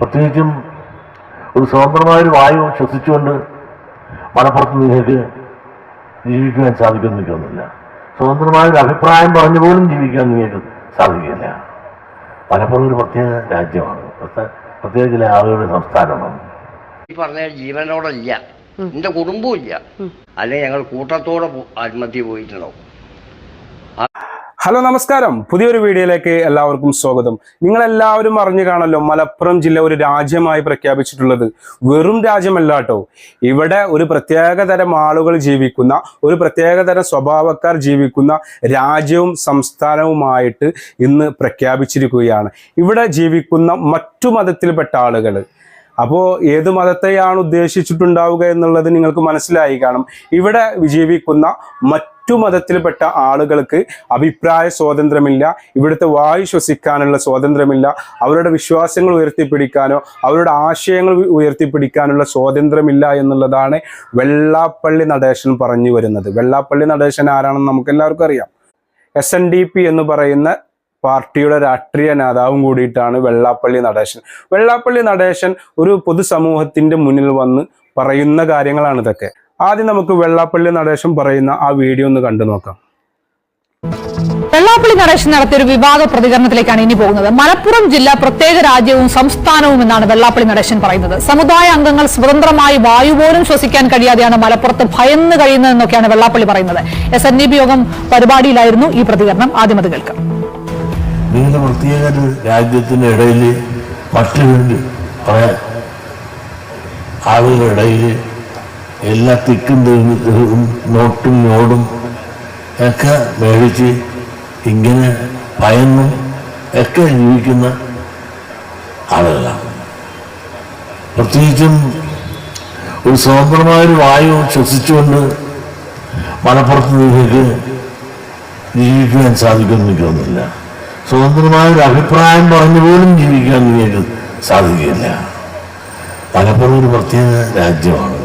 പ്രത്യേകിച്ചും ഒരു സ്വതന്ത്രമായൊരു വായു ശ്വസിച്ചുകൊണ്ട് മലപ്പുറത്ത് നിങ്ങൾക്ക് ജീവിക്കുവാൻ സാധിക്കുമെന്ന് എനിക്ക് തോന്നുന്നില്ല സ്വതന്ത്രമായൊരു അഭിപ്രായം പറഞ്ഞു പോലും ജീവിക്കാൻ നിങ്ങൾക്ക് സാധിക്കില്ല. മലപ്പുറം ഒരു പ്രത്യേക രാജ്യമാണ്. പ്രത്യേക- പ്രത്യേക ചില ആളുകളുടെ സംസ്ഥാനമാണ്. ഈ പറഞ്ഞ ജീവനോടില്ല എന്റെ കുടുംബവും ഇല്ല അല്ലെങ്കിൽ ഞങ്ങൾ കൂട്ടത്തോടെ ആത്മഹത്യ പോയിട്ടുണ്ടാവും. ഹലോ നമസ്കാരം. പുതിയൊരു വീഡിയോയിലേക്ക് എല്ലാവർക്കും സ്വാഗതം. നിങ്ങൾ എല്ലാവരും അറിഞ്ഞു കാണല്ലോ മലപ്പുറം ജില്ല ഒരു രാജ്യമായി പ്രഖ്യാപിച്ചിട്ടുള്ളത്. വെറും രാജ്യമല്ല കേട്ടോ. ഇവിടെ ഒരു പ്രത്യേകതരം ആളുകൾ ജീവിക്കുന്ന ഒരു പ്രത്യേകതരം സ്വഭാവക്കാർ ജീവിക്കുന്ന രാജ്യവും സംസ്ഥാനവുമായിട്ട് ഇന്ന് പ്രഖ്യാപിച്ചിരിക്കുകയാണ്. ഇവിടെ ജീവിക്കുന്ന മറ്റു മതത്തിൽപ്പെട്ട ആളുകൾ അപ്പോൾ ഏത് മതത്തെയാണ് ഉദ്ദേശിച്ചിട്ടുണ്ടാവുക എന്നുള്ളത് നിങ്ങൾക്ക് മനസ്സിലായി കാണും. ഇവിടെ ജീവിക്കുന്ന മറ്റു മതത്തിൽപ്പെട്ട ആളുകൾക്ക് അഭിപ്രായ സ്വാതന്ത്ര്യമില്ല. ഇവിടുത്തെ വായു ശ്വസിക്കാനുള്ള സ്വാതന്ത്ര്യമില്ല. അവരുടെ വിശ്വാസങ്ങൾ ഉയർത്തിപ്പിടിക്കാനോ അവരുടെ ആശയങ്ങൾ ഉയർത്തിപ്പിടിക്കാനുള്ള സ്വാതന്ത്ര്യമില്ല എന്നുള്ളതാണ് വെള്ളാപ്പള്ളി നടേശൻ പറഞ്ഞു വരുന്നത്. വെള്ളാപ്പള്ളി നടേശൻ ആരാണെന്ന് നമുക്ക് എല്ലാവർക്കും അറിയാം. എസ് എൻ ഡി പി എന്ന് പറയുന്ന പാർട്ടിയുടെ രാഷ്ട്രീയ നേതാവും കൂടിയിട്ടാണ് വെള്ളാപ്പള്ളി നടേശൻ. വെള്ളാപ്പള്ളി നടേശൻ ഒരു പൊതുസമൂഹത്തിന്റെ മുന്നിൽ വന്ന് പറയുന്ന കാര്യങ്ങളാണ് ഇതൊക്കെ. ആദ്യം നമുക്ക് വെള്ളാപ്പള്ളി നടേശൻ പറയുന്ന ആ വീഡിയോ ഒന്ന് കണ്ടു നോക്കാം. വെള്ളാപ്പള്ളി നടേശൻ നടത്തിയ ഒരു വിവാദ പ്രതികരണത്തിലേക്കാണ് ഇനി പോകുന്നത്. മലപ്പുറം ജില്ല പ്രത്യേക രാജ്യവും സംസ്ഥാനവും എന്നാണ് വെള്ളാപ്പള്ളി നടേശൻ പറയുന്നത്. സമുദായ അംഗങ്ങൾ സ്വതന്ത്രമായി വായു പോലും ശ്വസിക്കാൻ കഴിയാതെയാണ് മലപ്പുറത്ത് ഭയന്ന് കഴിയുന്നതെന്നൊക്കെയാണ് വെള്ളാപ്പള്ളി പറയുന്നത്. എസ് യോഗം പരിപാടിയിലായിരുന്നു ഈ പ്രതികരണം. ആദ്യം കേൾക്കാം. നിങ്ങൾ പ്രത്യേക ഒരു രാജ്യത്തിന്റെ ഇടയിൽ മറ്റൊരു കുറെ ആളുകളുടെ ഇടയിൽ എല്ലാ തിക്കും നോട്ടും നോടും ഒക്കെ മേടിച്ച് ഇങ്ങനെ ഭയന്നും ഒക്കെ ജീവിക്കുന്ന ആളുകളാണ്. പ്രത്യേകിച്ചും ഒരു സ്വതന്ത്രമായൊരു വായു ശ്വസിച്ചുകൊണ്ട് മലപ്പുറത്ത് നിങ്ങൾക്ക് ജീവിക്കാൻ സാധിക്കുമെന്ന് എനിക്ക് തോന്നുന്നില്ല. സ്വതന്ത്രമായ ഒരു അഭിപ്രായം പറഞ്ഞു പോലും ജീവിക്കാൻ നിങ്ങൾക്ക് സാധിക്കില്ല പലപ്പോഴും ഒരു പ്രത്യേക രാജ്യമാണ്.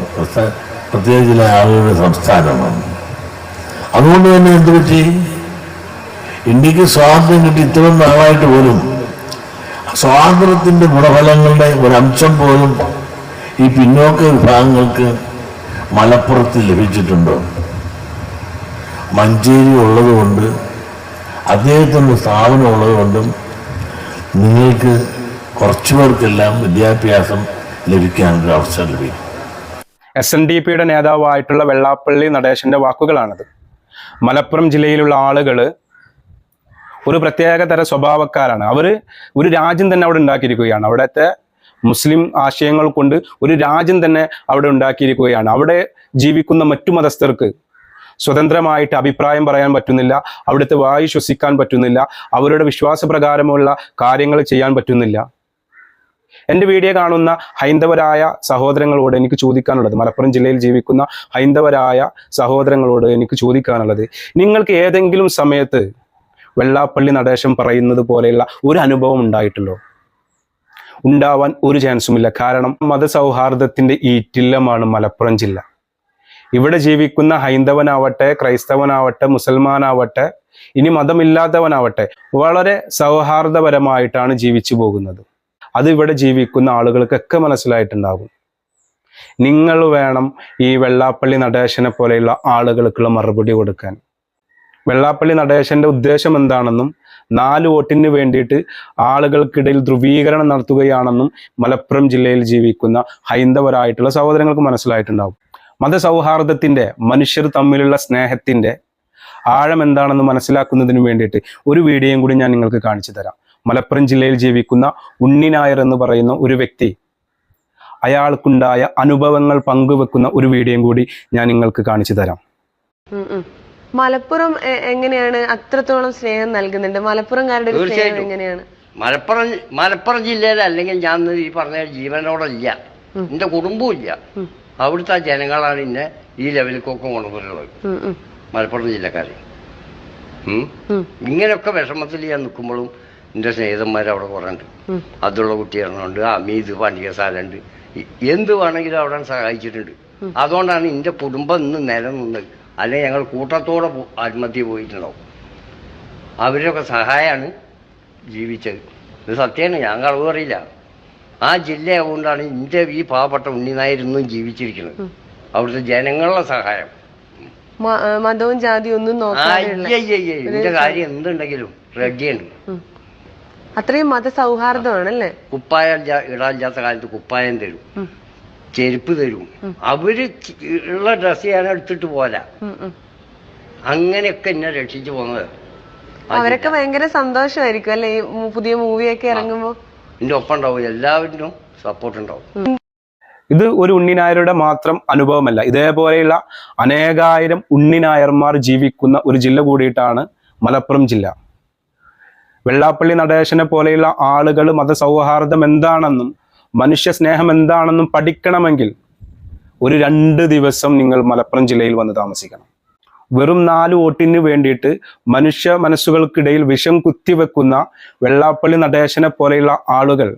പ്രത്യേക- ചില ആളുകളുടെ സംസ്ഥാനമാണ്. അതുകൊണ്ട് തന്നെ എന്ത് പറ്റി? ഇന്ത്യയ്ക്ക് സ്വാതന്ത്ര്യം കിട്ടി ഇത്രയും നാളായിട്ട് പോലും സ്വാതന്ത്ര്യത്തിന്റെ ഗുണഫലങ്ങളുടെ ഒരംശം പോലും ഈ പിന്നോക്ക വിഭാഗങ്ങൾക്ക് മലപ്പുറത്ത് ലഭിച്ചിട്ടുണ്ടോ? മഞ്ചേരി ഉള്ളതുകൊണ്ട് അദ്ദേഹത്തിന്റെ സ്ഥാപനം ഉള്ളതുകൊണ്ടും നിങ്ങൾക്ക് കുറച്ചു പേർക്കെല്ലാം വിദ്യാഭ്യാസം ലഭിക്കാനൊരു അവസരം ലഭിക്കും. എസ് എൻ ഡി പിയുടെ നേതാവായിട്ടുള്ള വെള്ളാപ്പള്ളി നടേശന്റെ വാക്കുകളാണത്. മലപ്പുറം ജില്ലയിലുള്ള ആളുകൾ ഒരു പ്രത്യേക തര സ്വഭാവക്കാരാണ്. അവർ ഒരു രാജ്യം തന്നെ അവിടെ ഉണ്ടാക്കിയിരിക്കുകയാണ്. അവിടുത്തെ മുസ്ലിം ആശയങ്ങൾ കൊണ്ട് ഒരു രാജ്യം തന്നെ അവിടെ ഉണ്ടാക്കിയിരിക്കുകയാണ്. അവിടെ ജീവിക്കുന്ന മറ്റു മതസ്ഥർക്ക് സ്വതന്ത്രമായിട്ട് അഭിപ്രായം പറയാൻ പറ്റുന്നില്ല അവിടുത്തെ വായു ശ്വസിക്കാൻ പറ്റുന്നില്ല അവരുടെ വിശ്വാസപ്രകാരമുള്ള കാര്യങ്ങൾ ചെയ്യാൻ പറ്റുന്നില്ല. എന്റെ വീഡിയോ കാണുന്ന ഹൈന്ദവരായ സഹോദരങ്ങളോട് എനിക്ക് ചോദിക്കാനുള്ളത് മലപ്പുറം ജില്ലയിൽ ജീവിക്കുന്ന ഹൈന്ദവരായ സഹോദരങ്ങളോട് എനിക്ക് ചോദിക്കാനുള്ളത് നിങ്ങൾക്ക് ഏതെങ്കിലും സമയത്ത് വെള്ളാപ്പള്ളി നടേശം പറയുന്നത് പോലെയുള്ള ഒരു അനുഭവം ഉണ്ടായിട്ടുള്ളൂ ഉണ്ടാവാൻ ഒരു ചാൻസുമില്ല. കാരണം മതസൗഹാർദ്ദത്തിന്റെ ഈറ്റില്ലമാണ് മലപ്പുറം ജില്ല. ഇവിടെ ജീവിക്കുന്ന ഹൈന്ദവനാവട്ടെ ക്രൈസ്തവനാവട്ടെ മുസൽമാനാവട്ടെ ഇനി മതമില്ലാത്തവനാവട്ടെ വളരെ സൗഹാർദ്ദപരമായിട്ടാണ് ജീവിച്ചു പോകുന്നത്. അത് ഇവിടെ ജീവിക്കുന്ന ആളുകൾക്കൊക്കെ മനസ്സിലായിട്ടുണ്ടാകും. നിങ്ങൾ വേണം ഈ വെള്ളാപ്പള്ളി നടേശനെ പോലെയുള്ള ആളുകൾക്കുള്ള മറുപടി കൊടുക്കാൻ. വെള്ളാപ്പള്ളി നടേശന്റെ ഉദ്ദേശം എന്താണെന്നും നാല് വോട്ടിന് വേണ്ടിയിട്ട് ആളുകൾക്കിടയിൽ ധ്രുവീകരണം നടത്തുകയാണെന്നും മലപ്പുറം ജില്ലയിൽ ജീവിക്കുന്ന ഹൈന്ദവരായിട്ടുള്ള സഹോദരങ്ങൾക്ക് മനസ്സിലായിട്ടുണ്ടാവും മതസൗഹാർദ്ദത്തിന്റെ മനുഷ്യർ തമ്മിലുള്ള സ്നേഹത്തിന്റെ ആഴം എന്താണെന്ന് മനസ്സിലാക്കുന്നതിന് വേണ്ടിയിട്ട് ഒരു വീഡിയോയും കൂടി ഞാൻ നിങ്ങൾക്ക് കാണിച്ചു തരാം. മലപ്പുറം ജില്ലയിൽ ജീവിക്കുന്ന ഉണ്ണി നായർ എന്ന് പറയുന്ന ഒരു വ്യക്തി അയാൾക്കുണ്ടായ അനുഭവങ്ങൾ പങ്കുവെക്കുന്ന ഒരു വീഡിയോയും കൂടി ഞാൻ നിങ്ങൾക്ക് കാണിച്ചു തരാം. മലപ്പുറം എങ്ങനെയാണ്? അത്രത്തോളം സ്നേഹം നൽകുന്നുണ്ട്. മലപ്പുറംകാരുടെ സ്നേഹം എങ്ങനെയാണ്? മലപ്പുറം മലപ്പുറം ജില്ലയിൽ അല്ലെങ്കിൽ ഞാൻ ഈ പറഞ്ഞ ജീവനോടില്ല. എന്റെ കുടുംബവും ഇല്ല അവിടുത്തെ ജനങ്ങളാണ് ഇന്നെ ഈ ലെവലിലേക്കൊക്കെ കൊണ്ടുവരുന്നത്. മലപ്പുറം ജില്ലക്കാർ. ഇങ്ങനെയൊക്കെ വിഷമത്തിൽ ഞാൻ നിൽക്കുമ്പോഴും എന്റെ സ്നേഹിതന്മാർ അവിടെ കുറേ ഉണ്ട് അതുള്ള കുട്ടികളുണ്ട് അമീത് പണ്ടികസാലുണ്ട് എന്ത് വേണമെങ്കിലും അവിടെ സഹായിച്ചിട്ടുണ്ട്. അതുകൊണ്ടാണ് എന്റെ കുടുംബം ഇന്ന് നിലനിന്നത്. അല്ലെങ്കിൽ ഞങ്ങൾ കൂട്ടത്തോടെ ആത്മഹത്യ പോയിട്ടുണ്ടാവും. അവരുടെയൊക്കെ സഹായമാണ് ജീവിച്ചത്. ഇത് സത്യമാണ് ഞാൻ കളവ് പറയില്ല. ആ ജില്ലയായതുകൊണ്ടാണ് എന്റെ ഈ പാവപ്പെട്ട ഉണ്ണിനായിരുന്നും ജീവിച്ചിരിക്കുന്നത്. അവിടുത്തെ ജനങ്ങളുടെ സഹായം. മതവും ജാതിയും ഒന്നും എന്റെ കാര്യം എന്തുണ്ടെങ്കിലും റെഡിയുണ്ട്. അത്രയും മതസൗഹാർദ്ദമാണ് അല്ലേ കുപ്പായ ഇടാൻ ഇടാനില്ലാത്ത കാലത്ത് കുപ്പായം തരും. ചെരുപ്പ് തരും. അവർ ഉള്ള ഡ്രസ് ഞാൻ എടുത്തിട്ട് പോരാ. അങ്ങനെയൊക്കെ എന്നെ രക്ഷിച്ചു പോന്നത് അവരൊക്കെ ഭയങ്കര സന്തോഷമായിരിക്കും അല്ലെ? ഈ പുതിയ മൂവിയൊക്കെ ഇറങ്ങുമ്പോ? എന്റെ ഒപ്പം ഉണ്ടാവും. എല്ലാവരും സപ്പോർട്ട് ഉണ്ടാവും. ഇത് ഒരു ഉണ്ണിനായരുടെ മാത്രം അനുഭവമല്ല. ഇതേപോലെയുള്ള അനേകായിരം ഉണ്ണിനായർമാർ ജീവിക്കുന്ന ഒരു ജില്ല കൂടിയിട്ടാണ് മലപ്പുറം ജില്ല. വെള്ളാപ്പള്ളി നടേശനെ പോലെയുള്ള ആളുകൾ മതസൗഹാർദ്ദം എന്താണെന്നും മനുഷ്യ സ്നേഹം എന്താണെന്നും പഠിക്കണമെങ്കിൽ ഒരു രണ്ട് ദിവസം നിങ്ങൾ മലപ്പുറം ജില്ലയിൽ വന്ന് താമസിക്കണം. വെറും നാല് വോട്ടിന് വേണ്ടിയിട്ട് മനുഷ്യ മനസ്സുകൾക്കിടയിൽ വിഷം കുത്തിവെക്കുന്ന വെള്ളാപ്പള്ളി നടേശനെ പോലെയുള്ള ആളുകൾ.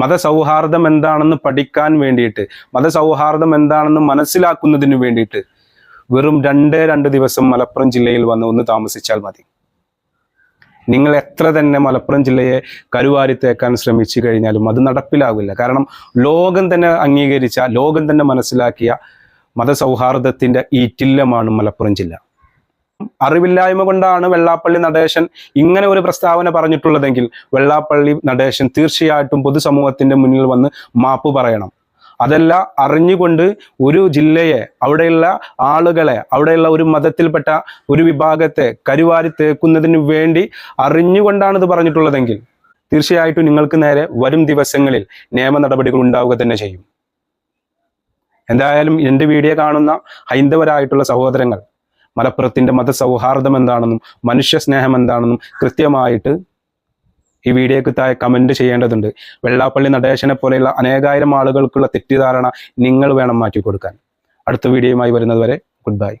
മതസൗഹാർദ്ദം എന്താണെന്ന് പഠിക്കാൻ വേണ്ടിയിട്ട് മതസൗഹാർദ്ദം എന്താണെന്ന് മനസ്സിലാക്കുന്നതിന് വേണ്ടിയിട്ട് വെറും രണ്ടേ രണ്ട് ദിവസം മലപ്പുറം ജില്ലയിൽ വന്ന് ഒന്ന് താമസിച്ചാൽ മതി. നിങ്ങൾ എത്ര തന്നെ മലപ്പുറം ജില്ലയെ കരുവാരി തേക്കാൻ ശ്രമിച്ചു കഴിഞ്ഞാലും അത് നടപ്പിലാവില്ല. കാരണം ലോകം തന്നെ അംഗീകരിച്ച ലോകം തന്നെ മനസ്സിലാക്കിയ മതസൗഹാർദ്ദത്തിന്റെ ഈറ്റില്ലമാണ് മലപ്പുറം ജില്ല. അറിവില്ലായ്മ കൊണ്ടാണ് വെള്ളാപ്പള്ളി നടേശൻ ഇങ്ങനെ ഒരു പ്രസ്താവന പറഞ്ഞിട്ടുള്ളതെങ്കിൽ വെള്ളാപ്പള്ളി നടേശൻ തീർച്ചയായിട്ടും പൊതുസമൂഹത്തിന്റെ മുന്നിൽ വന്ന് മാപ്പ് പറയണം. അതല്ല അറിഞ്ഞുകൊണ്ട് ഒരു ജില്ലയെ അവിടെയുള്ള ആളുകളെ അവിടെയുള്ള ഒരു മതത്തിൽപ്പെട്ട ഒരു വിഭാഗത്തെ കരുവാരി തേക്കുന്നതിന് വേണ്ടി അറിഞ്ഞുകൊണ്ടാണ് ഇത് പറഞ്ഞിട്ടുള്ളതെങ്കിൽ തീർച്ചയായിട്ടും നിങ്ങൾക്ക് നേരെ വരും ദിവസങ്ങളിൽ നിയമ നടപടികൾ ഉണ്ടാവുക തന്നെ ചെയ്യും. എന്തായാലും എന്റെ വീഡിയോ കാണുന്ന ഹൈന്ദവരായിട്ടുള്ള സഹോദരങ്ങൾ മലപ്പുറത്തിന്റെ മതസൗഹാർദ്ദം എന്താണെന്നും മനുഷ്യ സ്നേഹം എന്താണെന്നും കൃത്യമായിട്ട് ഈ വീഡിയോക്ക് താഴെ കമന്റ് ചെയ്യേണ്ടതുണ്ട്. വെള്ളാപ്പള്ളി നടേശനെ പോലെയുള്ള അനേകായിരം ആളുകൾക്കുള്ള തെറ്റിദ്ധാരണ നിങ്ങൾ വേണം മാറ്റി കൊടുക്കാൻ അടുത്ത വീഡിയോയുമായി വരുന്നത് വരെ ഗുഡ് ബൈ